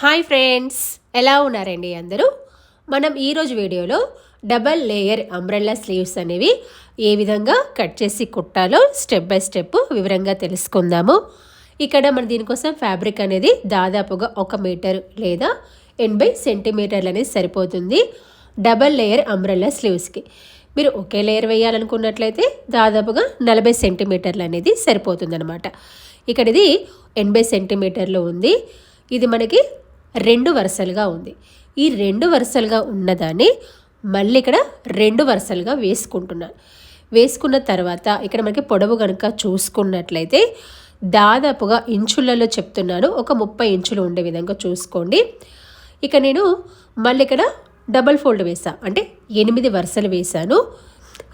Hi friends ఎలా ఉన్నారండి అందరూ? మనం ఈరోజు వీడియోలో డబల్ లేయర్ అంబ్రెల్లా స్లీవ్స్ అనేవి ఏ విధంగా కట్ చేసి కుట్టాలో స్టెప్ బై స్టెప్ వివరంగా తెలుసుకుందాము. ఇక్కడ మన దీనికోసం ఫ్యాబ్రిక్ అనేది దాదాపుగా ఒక మీటర్ లేదా ఎనభై సెంటీమీటర్లు అనేది సరిపోతుంది డబల్ లేయర్ అంబ్రెల్లా స్లీవ్స్కి. మీరు ఒకే లేయర్ వేయాలనుకున్నట్లయితే దాదాపుగా నలభై సెంటీమీటర్లు అనేది సరిపోతుందనమాట ఇక్కడ ఇది ఎనభై సెంటీమీటర్లు ఉంది. ఇది మనకి రెండు వరుసలుగా ఉంది. ఈ రెండు వరుసలుగా ఉన్నదాన్ని మళ్ళీ ఇక్కడ రెండు వరుసలుగా వేసుకుంటున్నాను వేసుకున్న తర్వాత ఇక్కడ మనకి పొడవు కనుక చూసుకున్నట్లయితే దాదాపుగా ఇంచులలో చెప్తున్నాను. ఒక ముప్పై ఇంచులు ఉండే విధంగా చూసుకోండి. ఇక నేను మళ్ళీ ఇక్కడ డబల్ ఫోల్డ్ వేసా. అంటే ఎనిమిది వరుసలు వేశాను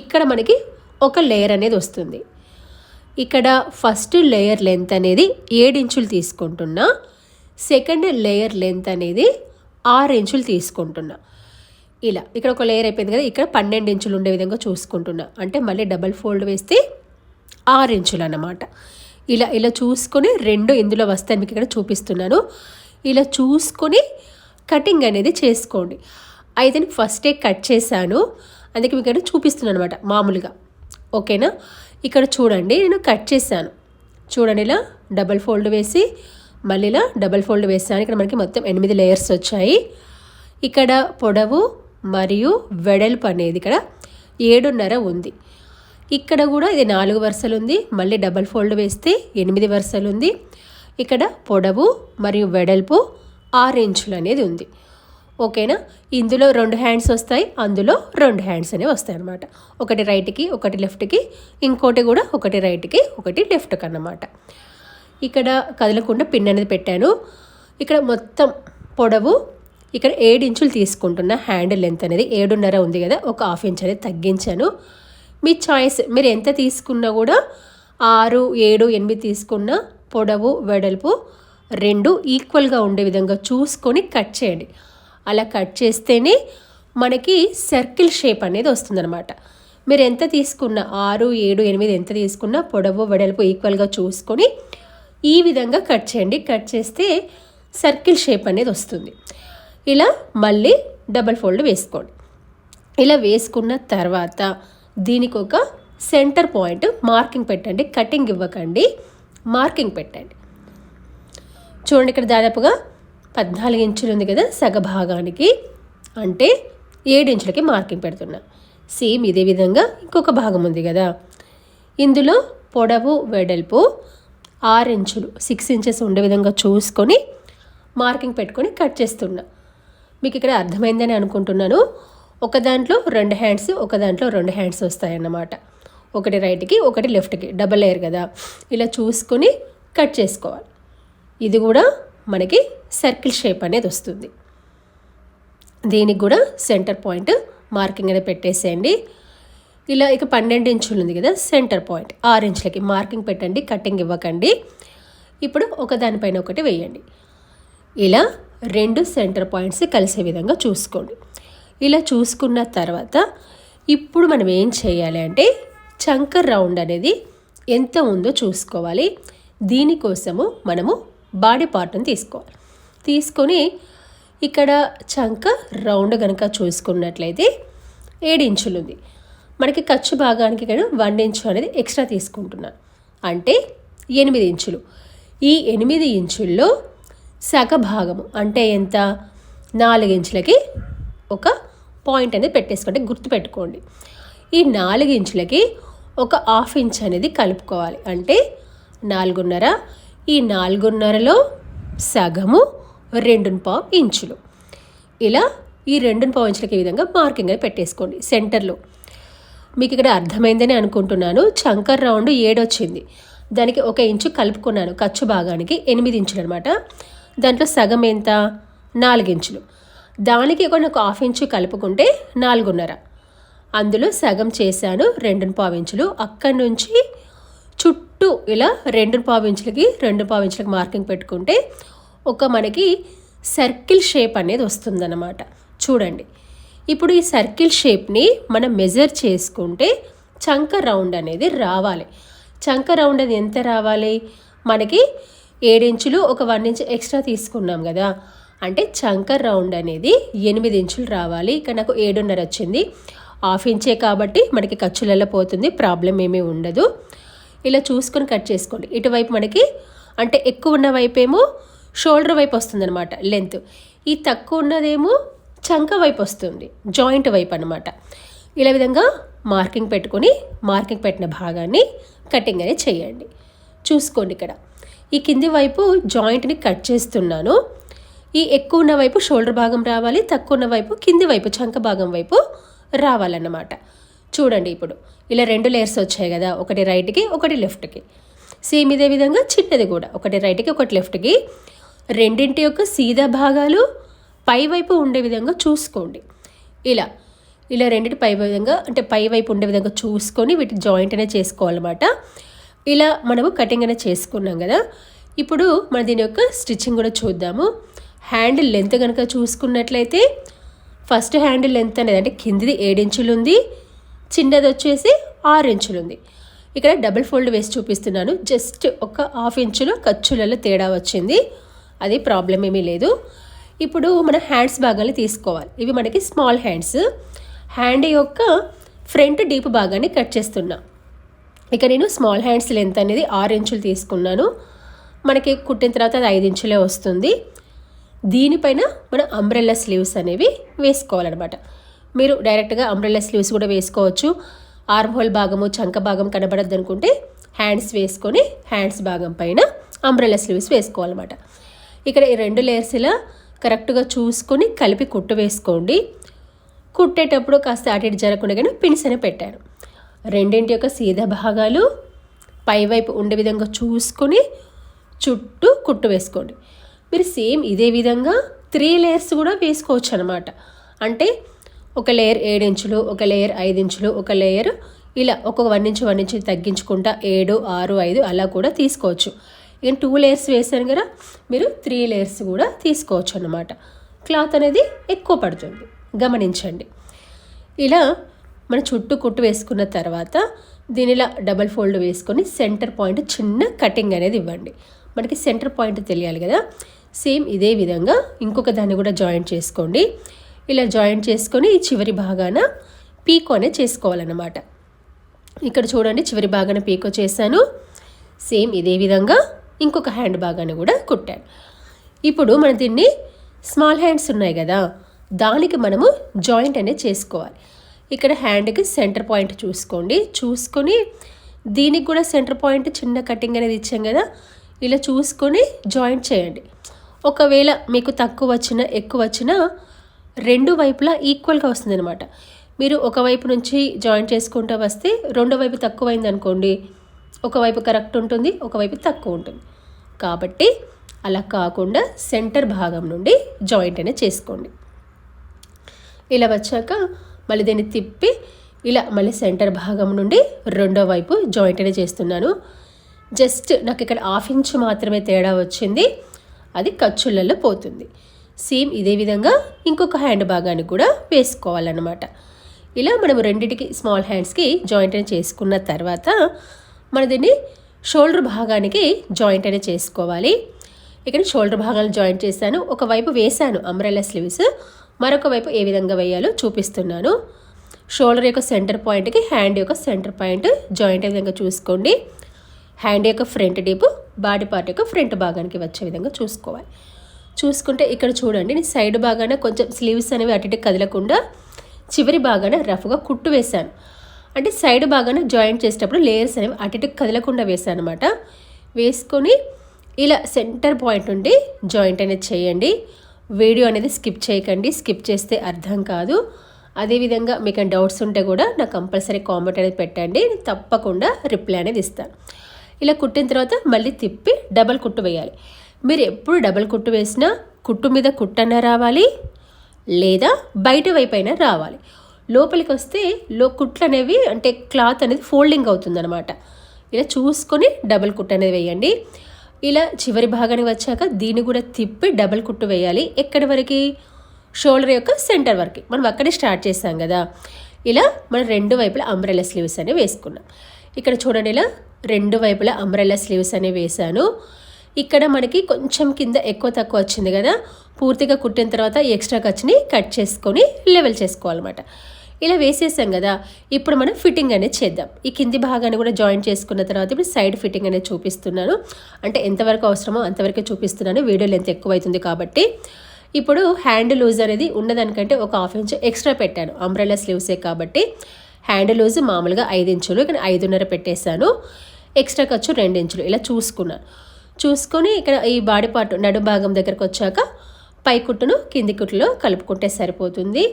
ఇక్కడ మనకి ఒక లేయర్ అనేది వస్తుంది. ఇక్కడ ఫస్ట్ లేయర్ లెంత్ అనేది ఏడు ఇంచులు తీసుకుంటున్నా. సెకండ్ లేయర్ లెంత్ అనేది ఆరు ఇంచులు తీసుకుంటున్నా. ఇలా ఇక్కడ ఒక లేయర్ అయిపోయింది కదా ఇక్కడ పన్నెండు ఇంచులు ఉండే విధంగా చూసుకుంటున్నా. అంటే మళ్ళీ డబల్ ఫోల్డ్ వేస్తే ఆరు ఇంచులు అన్నమాట. ఇలా ఇలా చూసుకొని రెండు ఇందులో వస్తాయి మీకు ఇక్కడ చూపిస్తున్నాను. ఇలా చూసుకొని కటింగ్ అనేది చేసుకోండి. అయితే నేను ఫస్టే కట్ చేశాను అందుకే మీకు ఇక్కడ చూపిస్తున్నాను అనమాట మామూలుగా. ఓకేనా? ఇక్కడ చూడండి నేను కట్ చేశాను. చూడండి ఇలా డబల్ ఫోల్డ్ వేసి మళ్ళీ ఇలా డబల్ ఫోల్డ్ వేసాను ఇక్కడ మనకి మొత్తం ఎనిమిది లేయర్స్ వచ్చాయి. ఇక్కడ పొడవు మరియు వెడల్పు అనేది ఇక్కడ ఏడున్నర ఉంది. ఇక్కడ కూడా ఇది నాలుగు వరుసలు ఉంది. మళ్ళీ డబల్ ఫోల్డ్ వేస్తే ఎనిమిది వరుసలు ఉంది. ఇక్కడ పొడవు మరియు వెడల్పు ఆరు ఇంచులు అనేది ఉంది. ఓకేనా? ఇందులో రెండు హ్యాండ్స్ వస్తాయి. అందులో రెండు హ్యాండ్స్ అనేవి వస్తాయి అన్నమాట. ఒకటి రైట్కి ఒకటి లెఫ్ట్కి ఇంకోటి కూడా ఒకటి రైట్కి ఒకటి లెఫ్ట్కి అన్నమాట ఇక్కడ కదలకుండా పిన్ అనేది పెట్టాను. ఇక్కడ మొత్తం పొడవు ఇక్కడ ఏడు ఇంచులు తీసుకుంటున్న హ్యాండ్ లెంత్ అనేది ఏడున్నర ఉంది కదా ఒక హాఫ్ ఇంచ్ అనేది తగ్గించాను. మీ చాయిస్ మీరు ఎంత తీసుకున్నా కూడా ఆరు ఏడు ఎనిమిది తీసుకున్న పొడవు వెడల్పు రెండు ఈక్వల్గా ఉండే విధంగా చూసుకొని కట్ చేయండి. అలా కట్ చేస్తేనే మనకి సర్కిల్ షేప్ అనేది వస్తుందన్నమాట. మీరు ఎంత తీసుకున్న ఆరు ఏడు ఎనిమిది ఎంత తీసుకున్నా పొడవు వెడల్పు ఈక్వల్గా చూసుకొని ఈ విధంగా కట్ చేయండి. కట్ చేస్తే సర్కిల్ షేప్ అనేది వస్తుంది. ఇలా మళ్ళీ డబల్ ఫోల్డ్ వేసుకోండి. ఇలా వేసుకున్న తర్వాత దీనికి ఒక సెంటర్ పాయింట్ మార్కింగ్ పెట్టండి. కటింగ్ ఇవ్వకండి. మార్కింగ్ పెట్టండి. చూడండి ఇక్కడ దాదాపుగా పద్నాలుగు ఇంచులు ఉంది కదా సగ భాగానికి. అంటే ఏడు ఇంచులకి మార్కింగ్ పెడుతున్నా. సేమ్ ఇదే విధంగా ఇంకొక భాగం ఉంది కదా. ఇందులో పొడవు వెడల్పు ఆరు ఇంచులు సిక్స్ ఇంచెస్ ఉండే విధంగా చూసుకొని మార్కింగ్ పెట్టుకొని కట్ చేస్తున్నా. మీకు ఇక్కడ అర్థమైందని అనుకుంటున్నాను. ఒక దాంట్లో రెండు హ్యాండ్స్ ఒక దాంట్లో రెండు హ్యాండ్స్ వస్తాయన్నమాట. ఒకటి రైట్కి ఒకటి లెఫ్ట్కి డబల్ లేయర్ కదా. ఇలా చూసుకొని కట్ చేసుకోవాలి. ఇది కూడా మనకి సర్కిల్ షేప్ అనేది వస్తుంది. దీనికి కూడా సెంటర్ పాయింట్ మార్కింగ్ అనేది పెట్టేసేయండి. ఇలా ఇక పన్నెండు ఇంచులు ఉంది కదా సెంటర్ పాయింట్ ఆరు ఇంచులకి మార్కింగ్ పెట్టండి కటింగ్ ఇవ్వకండి. ఇప్పుడు ఒక దానిపైన ఒకటి వేయండి. ఇలా రెండు సెంటర్ పాయింట్స్ కలిసే విధంగా చూసుకోండి. ఇలా చూసుకున్న తర్వాత ఇప్పుడు మనం ఏం చేయాలి అంటే చంకర్ రౌండ్ అనేది ఎంత ఉందో చూసుకోవాలి. దీనికోసము మనము బాడీ పార్ట్ని తీసుకోవాలి. తీసుకొని ఇక్కడ చంక రౌండ్ కనుక చూసుకున్నట్లయితే ఏడు ఇంచులు ఉంది. మనకి ఖర్చు భాగానికి కానీ వన్ ఇంచు అనేది ఎక్స్ట్రా తీసుకుంటున్నాను అంటే ఎనిమిది ఇంచులు. ఈ ఎనిమిది ఇంచుల్లో సగ భాగము అంటే ఎంత? నాలుగు ఇంచులకి ఒక పాయింట్ అనేది పెట్టేసుకోండి గుర్తుపెట్టుకోండి. ఈ నాలుగు ఇంచులకి ఒక హాఫ్ ఇంచ్ అనేది కలుపుకోవాలి. అంటే నాలుగున్నర ఈ నాలుగున్నరలో సగము రెండు పావు ఇంచులు. ఇలా ఈ రెండు పావు ఇంచులకి ఈ విధంగా మార్కింగ్ అనేది పెట్టేసుకోండి. సెంటర్లో మీకు ఇక్కడ అర్థమైందని అనుకుంటున్నాను. చంకర్ రౌండ్ ఏడొచ్చింది. దానికి ఒక ఇంచు కలుపుకున్నాను ఖర్చు భాగానికి ఎనిమిది ఇంచులు అనమాట దాంట్లో సగం ఎంత? నాలుగించులు దానికి కూడా ఒక హాఫ్ ఇంచు కలుపుకుంటే నాలుగున్నర. అందులో సగం చేశాను రెండు పావు ఇంచులు. అక్కడి నుంచి చుట్టూ ఇలా రెండు పావు ఇంచులకి రెండు పావు ఇంచులకి మార్కింగ్ పెట్టుకుంటే ఒక మనకి సర్కిల్ షేప్ అనేది వస్తుందన్నమాట. చూడండి. ఇప్పుడు ఈ సర్కిల్ షేప్ని మనం మెజర్ చేసుకుంటే చంక రౌండ్ అనేది రావాలి. చంక రౌండ్ అది ఎంత రావాలి? మనకి ఏడించులు ఒక వన్ ఇంచ్ ఎక్స్ట్రా తీసుకున్నాం కదా. అంటే చంక రౌండ్ అనేది ఎనిమిది ఇంచులు రావాలి. ఇక్కడ నాకు ఏడున్నర వచ్చింది. హాఫ్ ఇంచే కాబట్టి మనకి ఖర్చులలో పోతుంది. ప్రాబ్లం ఏమీ ఉండదు. ఇలా చూసుకొని కట్ చేసుకోండి. ఇటువైపు మనకి అంటే ఎక్కువ ఉన్న వైపు ఏమో షోల్డర్ వైపు వస్తుంది అనమాట లెంత్ ఈ తక్కువ ఉన్నదేమో చంక వైపు వస్తుంది జాయింట్ వైపు అనమాట ఇలా విధంగా మార్కింగ్ పెట్టుకొని మార్కింగ్ పెట్టిన భాగాన్ని కటింగ్ అనేది చేయండి. చూసుకోండి ఇక్కడ. ఈ కింది వైపు జాయింట్ని కట్ చేస్తున్నాను. ఈ ఎక్కువ ఉన్న వైపు షోల్డర్ భాగం రావాలి తక్కువ ఉన్న వైపు కింది వైపు చంక భాగం వైపు రావాలన్నమాట. చూడండి ఇప్పుడు. ఇలా రెండు లేయర్స్ వచ్చాయి కదా ఒకటి రైట్కి ఒకటి లెఫ్ట్కి సేమ్ ఇదే విధంగా చిన్నది కూడా. ఒకటి రైట్కి ఒకటి లెఫ్ట్కి రెండింటి యొక్క సీదా భాగాలు పై వైపు ఉండే విధంగా చూసుకోండి. ఇలా ఇలా రెండింటి పై విధంగా అంటే పై వైపు ఉండే విధంగా చూసుకొని వీటి జాయింట్ అనే చేసుకోవాలన్నమాట. ఇలా మనము కటింగ్ అనేది చేసుకున్నాం కదా. ఇప్పుడు మన దీని యొక్క స్టిచ్చింగ్ కూడా చూద్దాము. హ్యాండిల్ లెంత్ కనుక చూసుకున్నట్లయితే ఫస్ట్ హ్యాండిల్ లెంత్ అనేది అంటే కిందిది ఏడించులు ఉంది చిన్నది వచ్చేసి ఆరు ఇంచులు ఉంది. ఇక్కడ డబుల్ ఫోల్డ్ వేసి చూపిస్తున్నాను. జస్ట్ ఒక హాఫ్ ఇంచులో ఖర్చులలో తేడా వచ్చింది. అది ప్రాబ్లం ఏమీ లేదు. ఇప్పుడు మన హ్యాండ్స్ భాగాన్ని తీసుకోవాలి. ఇవి మనకి స్మాల్ హ్యాండ్స్. హ్యాండ్ యొక్క ఫ్రంట్ డీప్ భాగాన్ని కట్ చేస్తున్నా. ఇక నేను స్మాల్ హ్యాండ్స్ లెంత్ అనేది ఆరు ఇంచులు తీసుకున్నాను. మనకి కుట్టిన తర్వాత అది ఐదు ఇంచులే వస్తుంది. దీనిపైన మన అంబ్రెల్లా స్లీవ్స్ అనేవి వేసుకోవాలన్నమాట. మీరు డైరెక్ట్గా అంబ్రెల్లా స్లీవ్స్ కూడా వేసుకోవచ్చు. ఆర్మ్ హోల్ భాగము చంక భాగం కనబడద్దు అనుకుంటే హ్యాండ్స్ వేసుకొని హ్యాండ్స్ భాగం పైన అంబ్రెల్లా స్లీవ్స్ వేసుకోవాలన్నమాట. ఇక్కడ ఈ రెండు లేయర్స్ ఇలా కరెక్ట్గా చూసుకొని కలిపి కుట్టు వేసుకోండి. కుట్టేటప్పుడు కాస్త అటు ఇటు జరగకుండా కానీ పిన్స్ పెట్టాను రెండింటి యొక్క సీదా భాగాలు పైవైపు ఉండే విధంగా చూసుకొని చుట్టూ కుట్టు వేసుకోండి. మీరు సేమ్ ఇదే విధంగా త్రీ లేయర్స్ కూడా వేసుకోవచ్చు అనమాట అంటే ఒక లేయర్ ఏడు ఇంచులు ఒక లేయర్ ఐదు ఇంచులు ఒక లేయర్ ఇలా ఒక్కొక్క వన్ ఇంచు వన్ ఇంచు తగ్గించుకుంటా ఏడు ఆరు ఐదు అలా కూడా తీసుకోవచ్చు. ఇక టూ లేయర్స్ వేసాను కదా మీరు త్రీ లేయర్స్ కూడా తీసుకోవచ్చు అన్నమాట. క్లాత్ అనేది ఎక్కువ పడుతుంది. గమనించండి. ఇలా మన చుట్టూ కుట్టు వేసుకున్న తర్వాత దీనిలా డబల్ ఫోల్డ్ వేసుకొని సెంటర్ పాయింట్ చిన్న కటింగ్ అనేది ఇవ్వండి. మనకి సెంటర్ పాయింట్ తెలియాలి కదా. సేమ్ ఇదే విధంగా ఇంకొక దాన్ని కూడా జాయింట్ చేసుకోండి. ఇలా జాయింట్ చేసుకొని ఈ చివరి భాగాన పీకో అనేది చేసుకోవాలన్నమాట. ఇక్కడ చూడండి చివరి భాగాన పీకో చేశాను సేమ్ ఇదే విధంగా ఇంకొక హ్యాండ్ భాగాన్ని కూడా కుట్టాను ఇప్పుడు మన దీన్ని స్మాల్ హ్యాండ్స్ ఉన్నాయి కదా దానికి మనము జాయింట్ అనేది చేసుకోవాలి. ఇక్కడ హ్యాండ్కి సెంటర్ పాయింట్ చూసుకోండి. చూసుకొని దీనికి కూడా సెంటర్ పాయింట్ చిన్న కటింగ్ అనేది ఇచ్చాం కదా ఇలా చూసుకొని జాయింట్ చేయండి. ఒకవేళ మీకు తక్కువ వచ్చినా ఎక్కువ వచ్చినా రెండు వైపులా ఈక్వల్గా వస్తుంది అనమాట మీరు ఒకవైపు నుంచి జాయింట్ చేసుకుంటూ వస్తే రెండో వైపు తక్కువైంది అనుకోండి ఒకవైపు కరెక్ట్ ఉంటుంది ఒకవైపు తక్కువ ఉంటుంది. కాబట్టి అలా కాకుండా సెంటర్ భాగం నుండి జాయింట్ అనేది చేసుకోండి. ఇలా వచ్చాక మళ్ళీ దీన్ని తిప్పి ఇలా మళ్ళీ సెంటర్ భాగం నుండి రెండో వైపు జాయింట్ అనేది చేస్తున్నాను. జస్ట్ నాకు ఇక్కడ హాఫ్ ఇంచ్ మాత్రమే తేడా వచ్చింది అది ఖర్చులలో పోతుంది. సేమ్ ఇదే విధంగా ఇంకొక హ్యాండ్ భాగాన్ని కూడా వేసుకోవాలన్నమాట. ఇలా మనం రెండింటికి స్మాల్ హ్యాండ్స్కి జాయింట్ అనేది చేసుకున్న తర్వాత మన దీన్ని షోల్డర్ భాగానికి జాయింట్ అనేది చేసుకోవాలి. ఇక్కడ షోల్డర్ భాగాలు జాయింట్ చేశాను. ఒకవైపు వేశాను అంబ్రెల్లా స్లీవ్స్ మరొక వైపు ఏ విధంగా వేయాలో చూపిస్తున్నాను. షోల్డర్ యొక్క సెంటర్ పాయింట్కి హ్యాండ్ యొక్క సెంటర్ పాయింట్ జాయింట్ అయ్యే విధంగా చూసుకోండి. హ్యాండ్ యొక్క ఫ్రంట్ డీప్ బాడీ పార్ట్ యొక్క ఫ్రంట్ భాగానికి వచ్చే విధంగా చూసుకోవాలి. చూసుకుంటే ఇక్కడ చూడండి నేను సైడ్ భాగాన కొంచెం స్లీవ్స్ అనేవి అటు ఇటు కదలకుండా చివరి భాగాన రఫ్గా కుట్టు వేశాను. అంటే సైడ్ బాగానే జాయింట్ చేసేటప్పుడు లేయర్స్ అనేవి అటు ఇటు కదలకుండా వేసాను అనమాట వేసుకొని ఇలా సెంటర్ పాయింట్ నుండి జాయింట్ అనేది చేయండి. వీడియో అనేది స్కిప్ చేయకండి. స్కిప్ చేస్తే అర్థం కాదు. అదేవిధంగా మీకు డౌట్స్ ఉంటే కూడా నాకు కంపల్సరీ కామెంట్ అనేది పెట్టండి. తప్పకుండా రిప్లై అనేది ఇస్తాను. ఇలా కుట్టిన తర్వాత మళ్ళీ తిప్పి డబల్ కుట్టు వేయాలి. మీరు ఎప్పుడు డబల్ కుట్టు వేసినా కుట్టు మీద కుట్టన్నా రావాలి లేదా బయట వైపు అయినా రావాలి. లోపలికి వస్తే లో కుట్లు అనేవి అంటే క్లాత్ అనేది ఫోల్డింగ్ అవుతుందన్నమాట. ఇలా చూసుకొని డబల్ కుట్టు అనేది వేయండి. ఇలా చివరి భాగానికి వచ్చాక దీన్ని కూడా తిప్పి డబల్ కుట్టు వేయాలి. ఎక్కడి వరకు? షోల్డర్ యొక్క సెంటర్ వరకు. మనం అక్కడే స్టార్ట్ చేసాం కదా. ఇలా మనం రెండు వైపులా అంబ్రెల్లా స్లీవ్స్ అనేవి వేసుకున్నాం. ఇక్కడ చూడండి ఇలా రెండు వైపులా అంబ్రెల్లా స్లీవ్స్ అనేవి వేసాను ఇక్కడ మనకి కొంచెం కింద ఎక్కువ తక్కువ వచ్చింది కదా. పూర్తిగా కుట్టిన తర్వాత ఎక్స్ట్రా ఖర్చుని కట్ చేసుకొని లెవెల్ చేసుకోవాలన్నమాట. ఇలా వేసేసాం కదా. ఇప్పుడు మనం ఫిట్టింగ్ అనేది చేద్దాం. ఈ కింది భాగాన్ని కూడా జాయిన్ చేసుకున్న తర్వాత ఇప్పుడు సైడ్ ఫిట్టింగ్ అనేది చూపిస్తున్నాను. అంటే ఎంతవరకు అవసరమో అంతవరకే చూపిస్తున్నాను. వీడియో లెంత్ ఎక్కువ అవుతుంది కాబట్టి. ఇప్పుడు హ్యాండ్ లూజ్ అనేది ఉన్నదానికంటే ఒక హాఫ్ ఇంచ్ ఎక్స్ట్రా పెట్టాను. అంబ్రెల్లా స్లీవ్సే కాబట్టి. హ్యాండ్ లూజ్ మామూలుగా ఐదు ఇంచులు ఇక్కడ ఐదున్నర పెట్టేశాను. ఎక్స్ట్రా ఖర్చు రెండు ఇంచులు. ఇలా చూసుకున్నాను చూసుకొని ఇక్కడ ఈ బాడీ పార్ట్ నడు భాగం దగ్గరకు వచ్చాక పై కుట్టును కింది కుట్టులో కలుపుకుంటే సరిపోతుంది.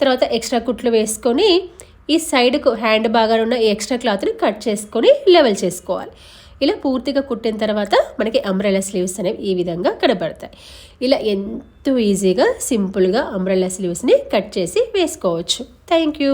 తర్వాత ఎక్స్ట్రా కుట్లు వేసుకొని ఈ సైడ్కు హ్యాండ్ బాగా ఉన్న ఈ ఎక్స్ట్రా క్లాత్ని కట్ చేసుకొని లెవెల్ చేసుకోవాలి. ఇలా పూర్తిగా కుట్టిన తర్వాత మనకి అంబ్రెల్లా స్లీవ్స్ అనేవి ఈ విధంగా కనబడతాయి. ఇలా ఎంతో ఈజీగా సింపుల్గా అంబ్రెల్లా స్లీవ్స్ని కట్ చేసి వేసుకోవచ్చు. Thank you